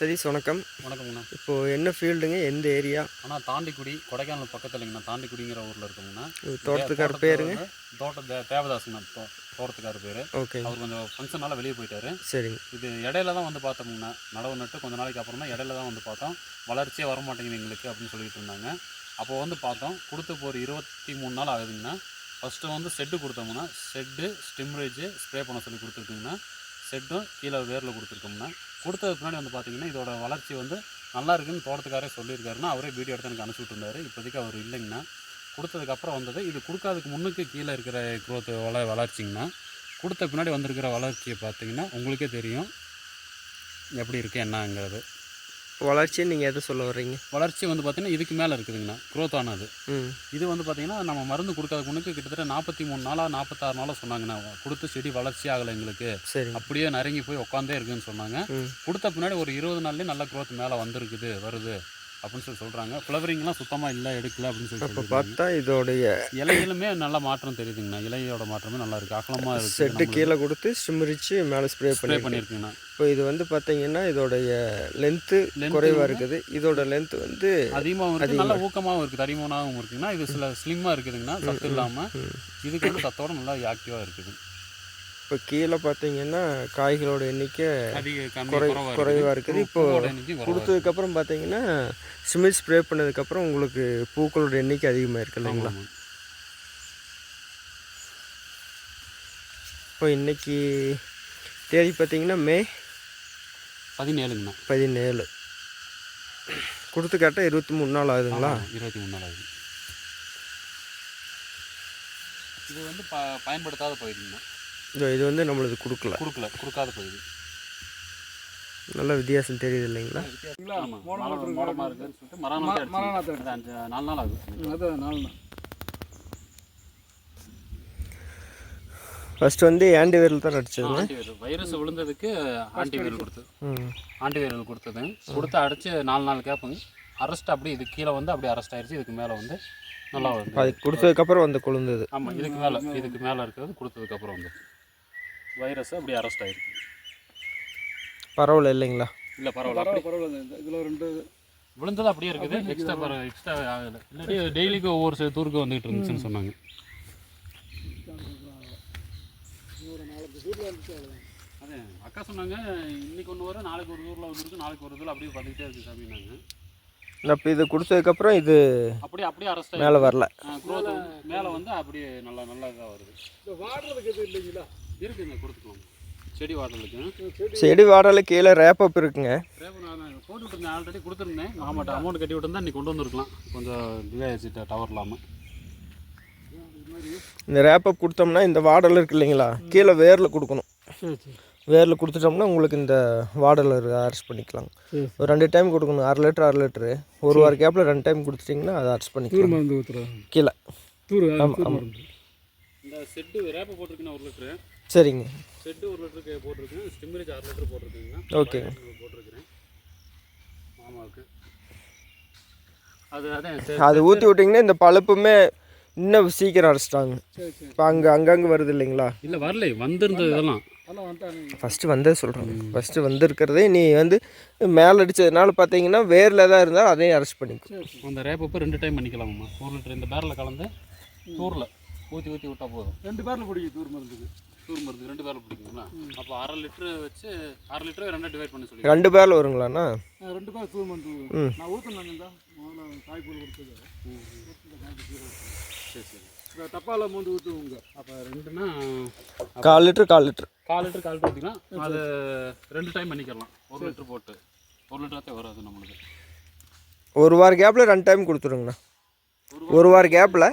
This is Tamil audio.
சதீஷ் வணக்கம். வணக்கம்ண்ணா இப்போது என்ன ஃபீல்டுங்க? எந்த ஏரியா? ஆனால் தாண்டிக்குடி கொடைக்கானல் பக்கத்தில் இல்லைங்கண்ணா தாண்டிக்குடிங்கிற ஊரில் இருக்கோங்கண்ணா. தோட்டத்துக்கார பேருங்க? தோட்ட தேவதாசுங்கண்ணா தோ- தோட்டத்துக்கார பேர். ஓகே. அவர் கொஞ்சம் ஃபங்க்ஷனால வெளியே போயிட்டாரு. சரிங்க. இது இடையில தான் வந்து பார்த்தோம்னா நடவு நட்டு கொஞ்ச நாளைக்கு அப்புறம் தான் இடையில தான் வந்து பார்த்தோம். வளர்ச்சியே வர மாட்டேங்குது எங்களுக்கு அப்படின்னு சொல்லிட்டு இருந்தாங்க. அப்போ வந்து பார்த்தோம் கொடுத்து இப்போ ஒரு இருபத்தி மூணு நாள் ஆகுதுங்கண்ணா. ஃபஸ்ட்டு வந்து செட்டு கொடுத்தோம்னா செட்டு ஸ்டிம்ரேஜ் ஸ்ப்ரே பண்ண சொல்லி கொடுத்துருக்குங்கண்ணா. செட்டும் கீழே வேரில் கொடுத்துருக்கோம்னா கொடுத்தது பின்னாடி வந்து பார்த்தீங்கன்னா இதோட வளர்ச்சி வந்து நல்லா இருக்குன்னு தோட்டத்துக்காரே சொல்லியிருக்காருன்னா அவரே வீடியோ எடுத்து எனக்கு அனுப்பிச்சி விட்டுருந்தாரு. இப்போதைக்கு அவர் இல்லைங்கண்ணா கொடுத்ததுக்கப்புறம் வந்தது. இது கொடுக்காததுக்கு முன்னுக்கு கீழே இருக்கிற குரோத்து வள வளர்ச்சிங்கண்ணா கொடுத்த பின்னாடி வந்திருக்கிற வளர்ச்சியை பார்த்தீங்கன்னா உங்களுக்கே தெரியும். எப்படி இருக்குது என்னங்கிறது. வளர்ச்சியை நீங்கள் எதை சொல்ல வர்றீங்க? வளர்ச்சி வந்து பார்த்தீங்கன்னா இதுக்கு மேலே இருக்குதுங்கண்ணா. க்ரோத் ஆனது. இது வந்து பார்த்தீங்கன்னா நம்ம மருந்து கொடுக்காத முன்னுக்கு கிட்டத்தட்ட நாற்பத்தி மூணு நாளாக நாற்பத்தாறு நாளாக சொன்னாங்கண்ணா. கொடுத்து செடி வளர்ச்சி ஆகலை எங்களுக்கு. சரிங்க அப்படியே நரங்கி போய் உட்காந்தே இருக்குன்னு சொன்னாங்க. கொடுத்த பின்னாடி ஒரு இருபது நாள்லேயே நல்ல க்ரோத் மேலே வந்திருக்குது வருது. அப்படின்னு சொல்லி சொல்கிறாங்க ஃப்ளவரிங்லாம் சுத்தமாக இல்லை எடுக்கல அப்படின்னு சொல்லி அப்போ சொல்லியிருக்காங்க. பார்த்தா இதோடைய இலைகளுமே நல்ல மாற்றம் தெரியுதுங்கண்ணா. இலையோட மாற்றமே நல்லா இருக்குது அகலமாக இருக்குது செட்டு கீழே கொடுத்து ஸ்டிம்மரிச்சு மேலே ஸ்ப்ரே ஸ்ப்ரே பண்ணி பண்ணியிருக்குங்கண்ணா. இப்போ இது வந்து பார்த்தீங்கன்னா இதோடைய லென்த்து குறைவாக இருக்குது. இதோட லென்த் வந்து அதிகமாகவும் இருக்குது நல்ல ஊக்கமாகவும் இருக்குது தடிமனாகவும் இருக்குதுன்னா இது சில ஸ்லிம்மாக இருக்குதுங்கண்ணா சத்து இல்லாமல். இதுக்கு வந்து சத்தோட நல்லா ஆக்டிவாக இருக்குது. இப்போ கீழே பார்த்தீங்கன்னா காய்களோட எண்ணிக்கை குறை குறைவாக இருக்குது. இப்போ கொடுத்ததுக்கப்புறம் பார்த்தீங்கன்னா சிமெண்ட் ஸ்ப்ரே பண்ணதுக்கப்புறம் உங்களுக்கு பூக்களோட எண்ணிக்கை அதிகமாக இருக்கு இல்லைங்களா? இப்போ இன்னைக்கு தேதி பார்த்தீங்கன்னா மே பதினேழுங்கண்ணா பதினேழு. கொடுத்து கரெக்டாக இருபத்தி மூணு நாள் ஆகுதுங்களா? இருபத்தி மூணு நாள் ஆகுது. இது வந்து ப பயன்படுத்தாத பயிர்ங்கண்ணா இதோ இது வந்து நம்மளுக்கு கொடுக்கல. கொடுக்கல கொடுக்காத பயிர் நல்ல வித்தியாசம் தெரியுது இல்லைங்களா? நாலு நாள் ஆகுது. அது நாலு ஃபர்ஸ்ட் வந்து ஆண்டி வேரில் தான் ஆன்டிவைரல் வைரஸ் விழுந்ததுக்கு ஆன்டிவைரல் கொடுத்தது. ம். ஆன்டிவைரல் கொடுத்தது. கொடுத்து அடிச்சு நாலு நாள் கேட்புங்க அரெஸ்ட் அப்படியே இது கீழே வந்து அப்படியே அரெஸ்ட் ஆயிடுச்சு இதுக்கு மேலே வந்து நல்லா வந்து அது கொடுத்ததுக்கப்புறம் வந்து கொழுந்தது. ஆமாம் இதுக்கு மேலே இதுக்கு மேலே இருக்கிறது கொடுத்ததுக்கப்புறம் வந்து. வைரஸ் அப்படியே அரெஸ்ட் ஆயிருக்கு. பரவாயில்ல இல்லைங்களா? இல்லை பரவாயில்ல. அப்படி பரவாயில்ல. இதில் ரெண்டு விழுந்தது அப்படியே இருக்குது. எக்ஸ்ட்ரா பர எக்ஸ்ட்ரா ஆகலை. இல்லாட்டி டெய்லிக்கு ஒவ்வொரு சில தூருக்கு வந்துகிட்டு இருந்துச்சுன்னு சொன்னாங்க. அதே அக்கா சொன்னாங்க இன்னைக்கு ஒன்று வரும் நாளைக்கு ஒரு ஊரில் வந்துருக்கு நாளைக்கு ஒரு இதில் அப்படியே வந்துக்கிட்டே இருக்குது சாமினாங்க அப்போ இது கொடுத்ததுக்கப்புறம் இது அப்படியே அப்படியே அரெஸ்ட் மேலே வரல. க்ரோத் மேலே வந்து அப்படியே நல்லா நல்லா இதாக வருது. வாடுறதுக்கு எதுவும் இல்லைங்களா? இருக்குங்க கொடுத்துக்கலாம். செடி வாட்டலுக்கு செடி வாடலை கீழே ரேப்பப் இருக்குங்க. ஆல்ரெடி கொடுத்துருந்தேன். ஆமாட்டா அமௌண்ட் கட்டி விட்டுருந்தா கொண்டு வந்திருக்கலாம். கொஞ்சம் டிலே ஆயிடுச்சு டவர் இல்லாமல் இந்த ரேப்பப் கொடுத்தோம்னா இந்த வாடல் இருக்கு இல்லைங்களா? கீழே வேரில் கொடுக்கணும். வேரில் கொடுத்துட்டோம்னா உங்களுக்கு இந்த வாடல் அரெஸ்ட் பண்ணிக்கலாம் ஒரு ரெண்டு டைம் கொடுக்கணும். அரை லிட்டர் அரை லிட்டரு. ஒரு வார கேப்பில் ரெண்டு டைம் கொடுத்துட்டிங்கன்னா அதை அரெஸ்ட் பண்ணிக்கலாம். கீழே. தூர் ஆமா, தூர் ஆமா. மருந்து. இந்த செட்டு ரேப்பை போட்டிருக்குன்னா ஒரு லிட்டரு. சரிங்க. செட்டு ஒரு லிட்டருக்கு போட்டிருக்கேன் ஸ்டிம்மரேஜ் அரை லிட்டர் போட்டிருக்கேங்க ஓகே. போட்டிருக்கிறேன். மாமாவுக்கு. அது அதான் சரி அது ஊற்றி விட்டிங்கன்னா இந்த பழுப்புமே இன்னும் சீக்கிரம் அரைச்சிட்டாங்க. இப்போ அங்கே அங்கங்கே வருது இல்லைங்களா? இல்லை வரல வந்திருந்தது இதெல்லாம். ஃபஸ்ட்டு வந்தது சொல்கிறேன் ஃபஸ்ட்டு வந்திருக்கிறதே நீ வந்து மேலே அடித்ததுனால பார்த்தீங்கன்னா வேரில் தான் இருந்தால் அதையும் அரெஸ்ட் பண்ணிக்கும் அந்த ரேப்பை ரெண்டு டைம் பண்ணிக்கலாமாம்மா? ஒரு லிட்டர். இந்த பேரில் கலந்து தூரில். ஊற்றி ஊற்றி விட்டால் போதும். ரெண்டு பேரில் பிடிக்கும் தூர் மருந்துக்கு. தூர் மருந்து ரெண்டு பேரில் பிடிக்குங்களா அப்போ அரை லிட்டரு வச்சு அரை லிட்டரை ரெண்டாக டிவைட் பண்ணி சொல்லி. ரெண்டு பேரில் வருங்களாண்ணா? ரெண்டு பேர் தூர் மருந்து. நான் ஊற்றினாங்க இந்த முதல்ல கொடுத்தது. சரி சரி. இந்த தப்பால மூந்து ஊற்றுவோங்க அப்போ ரெண்டுன்னா கால் லிட்டர் கால் லிட்டர். கால் லிட்டர் கால் லிட்டர் ஊற்றிக்கலாம் அது ரெண்டு டைம் பண்ணிக்கலாம். ஒரு லிட்டர் போட்டு. ஒரு லிட்டராத்தே வராது நம்மளுக்கு. ஒரு வார கேப்பில் ரெண்டு டைம் கொடுத்துருங்கண்ணா. ஒரு வார கேப்பில்